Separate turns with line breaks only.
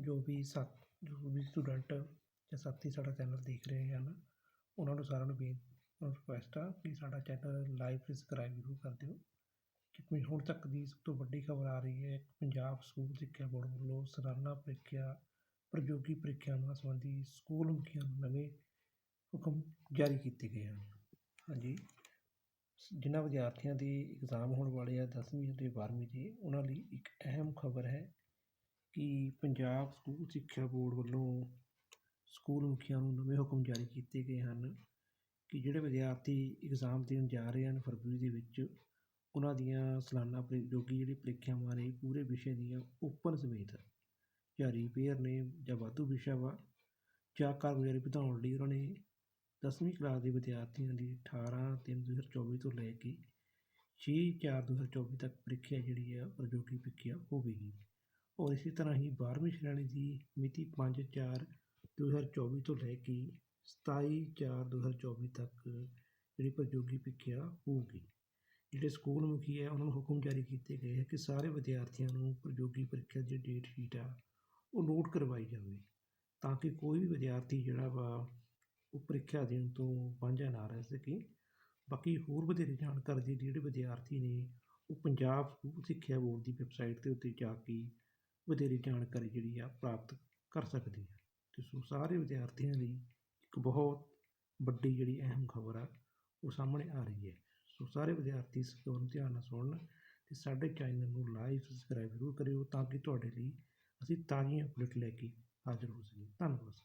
ਜੋ ਵੀ ਸਾ, ਜੋ ਵੀ ਸਟੂਡੈਂਟ ਜਾਂ ਸਾਥੀ ਸਾਡਾ ਚੈਨਲ ਦੇਖ ਰਹੇ ਹਨ ਉਹਨਾਂ ਨੂੰ ਸਾਰਿਆਂ ਨੂੰ ਬੇ ਰਿਕੁਐਸਟ ਆ ਕਿ ਸਾਡਾ ਚੈਨਲ ਲਾਈਕ ਸਬਸਕ੍ਰਾਈਬ ਜ਼ਰੂਰ ਕਰ ਦਿਓ। ਕਿਉਂਕਿ ਹੁਣ ਤੱਕ ਦੀ ਸਭ ਤੋਂ ਵੱਡੀ ਖਬਰ ਆ ਰਹੀ ਹੈ, ਪੰਜਾਬ ਸਕੂਲ ਸਿੱਖਿਆ ਬੋਰਡ ਵੱਲੋਂ ਸਾਲਾਨਾ ਪ੍ਰੀਖਿਆ, ਪ੍ਰਯੋਗੀ ਪ੍ਰੀਖਿਆਵਾਂ ਸੰਬੰਧੀ ਸਕੂਲ ਮੁਖੀਆਂ ਨੂੰ ਨਵੇਂ ਹੁਕਮ ਜਾਰੀ ਕੀਤੇ ਗਏ ਹਨ। ਹਾਂਜੀ। ਜਿਨ੍ਹਾਂ ਵਿਦਿਆਰਥੀਆਂ ਦੇ ਇਗਜ਼ਾਮ ਹੋਣ ਵਾਲੇ ਆ ਦਸਵੀਂ ਅਤੇ ਬਾਰ੍ਹਵੀਂ ਦੇ, ਉਹਨਾਂ ਲਈ ਇੱਕ ਅਹਿਮ ਖਬਰ ਹੈ ਕਿ ਪੰਜਾਬ ਸਕੂਲ ਸਿੱਖਿਆ ਬੋਰਡ ਵੱਲੋਂ ਸਕੂਲ ਮੁਖੀਆਂ ਨੂੰ ਨਵੇਂ ਹੁਕਮ ਜਾਰੀ ਕੀਤੇ ਗਏ ਹਨ ਕਿ ਜਿਹੜੇ ਵਿਦਿਆਰਥੀ ਇਗਜ਼ਾਮ ਦੇਣ ਜਾ ਰਹੇ ਹਨ ਫਰਵਰੀ ਦੇ ਵਿੱਚ, ਉਹਨਾਂ ਦੀਆਂ ਸਾਲਾਨਾ ਪ੍ਰਯੋਗੀ ਜਿਹੜੀ ਪ੍ਰੀਖਿਆਵਾਂ ਨੇ ਪੂਰੇ ਵਿਸ਼ੇ ਦੀਆਂ ਓਪਨ ਸਮੇਤ ਜਾਂ ਰੀਪੇਅਰ ਨੇ ਜਾਂ ਵਾਧੂ ਵਿਸ਼ਾ ਵਾ ਜਾਂ ਕਾਰਗੁਜ਼ਾਰੀ ਵਧਾਉਣ ਲਈ ਉਹਨਾਂ ਨੇ ਦਸਵੀਂ ਕਲਾਸ ਦੇ ਵਿਦਿਆਰਥੀਆਂ ਦੀ ਅਠਾਰਾਂ ਤਿੰਨ ਦੋ ਹਜ਼ਾਰ ਚੌਵੀ ਤੋਂ ਲੈ ਕੇ ਛੇ ਚਾਰ ਦੋ ਹਜ਼ਾਰ ਚੌਵੀ ਤੱਕ ਪ੍ਰੀਖਿਆ ਜਿਹੜੀ ਆ ਪ੍ਰਯੋਗੀ ਪ੍ਰੀਖਿਆ ਹੋਵੇਗੀ। ਔਰ ਇਸੇ ਤਰ੍ਹਾਂ ਹੀ ਬਾਰ੍ਹਵੀਂ ਸ਼੍ਰੇਣੀ ਦੀ ਮਿਤੀ ਪੰਜ ਚਾਰ ਦੋ ਹਜ਼ਾਰ ਚੌਵੀ ਤੋਂ ਲੈ ਕੇ ਸਤਾਈ ਚਾਰ ਦੋ ਹਜ਼ਾਰ ਚੌਵੀ ਤੱਕ ਜਿਹੜੀ ਪ੍ਰਯੋਗੀ ਪ੍ਰੀਖਿਆ ਹੋਊਗੀ। ਜਿਹੜੇ ਸਕੂਲ ਮੁਖੀ ਹੈ, ਉਹਨਾਂ ਨੂੰ ਹੁਕਮ ਜਾਰੀ ਕੀਤੇ ਗਏ ਹੈ ਕਿ ਸਾਰੇ ਵਿਦਿਆਰਥੀਆਂ ਨੂੰ ਪ੍ਰਯੋਗੀ ਪ੍ਰੀਖਿਆ ਦੀ ਡੇਟ ਸ਼ੀਟ ਆ, ਉਹ ਨੋਟ ਕਰਵਾਈ ਜਾਵੇ ਤਾਂ ਕਿ ਕੋਈ ਵੀ ਵਿਦਿਆਰਥੀ ਜਿਹੜਾ ਵਾ, ਉਹ ਪ੍ਰੀਖਿਆ ਦੇਣ ਤੋਂ ਵਾਂਝਾ ਨਾ ਰਹਿ ਸਕੇ। ਬਾਕੀ ਹੋਰ ਵਧੇਰੇ ਜਾਣਕਾਰੀ ਜਿਹੜੇ ਵਿਦਿਆਰਥੀ ਨੇ, ਉਹ ਪੰਜਾਬ ਸਕੂਲ ਸਿੱਖਿਆ ਬੋਰਡ ਦੀ ਵੈਬਸਾਈਟ ਦੇ ਉੱਤੇ ਜਾ ਕੇ ਵਧੇਰੇ ਜਾਣਕਾਰੀ ਜਿਹੜੀ ਆ ਪ੍ਰਾਪਤ ਕਰ ਸਕਦੀ ਹੈ ਅਤੇ ਸੋ ਸਾਰੇ ਵਿਦਿਆਰਥੀਆਂ ਲਈ ਇੱਕ ਬਹੁਤ ਵੱਡੀ ਜਿਹੜੀ ਅਹਿਮ ਖਬਰ ਆ, ਉਹ ਸਾਹਮਣੇ ਆ ਰਹੀ ਹੈ। ਸੋ ਸਾਰੇ ਵਿਦਿਆਰਥੀ ਇਸ ਖਬਰ ਨੂੰ ਧਿਆਨ ਨਾਲ ਸੁਣਨ ਅਤੇ ਸਾਡੇ ਚੈਨਲ ਨੂੰ ਲਾਈਕ ਸਬਸਕ੍ਰਾਈਬ ਜ਼ਰੂਰ ਕਰਿਓ ਤਾਂ ਕਿ ਤੁਹਾਡੇ ਲਈ ਅਸੀਂ ਤਾਜ਼ੀਆਂ ਅਪਡੇਟ ਲੈ ਕੇ ਹਾਜ਼ਰ ਹੋ ਸਕੀਏ। ਧੰਨਵਾਦ।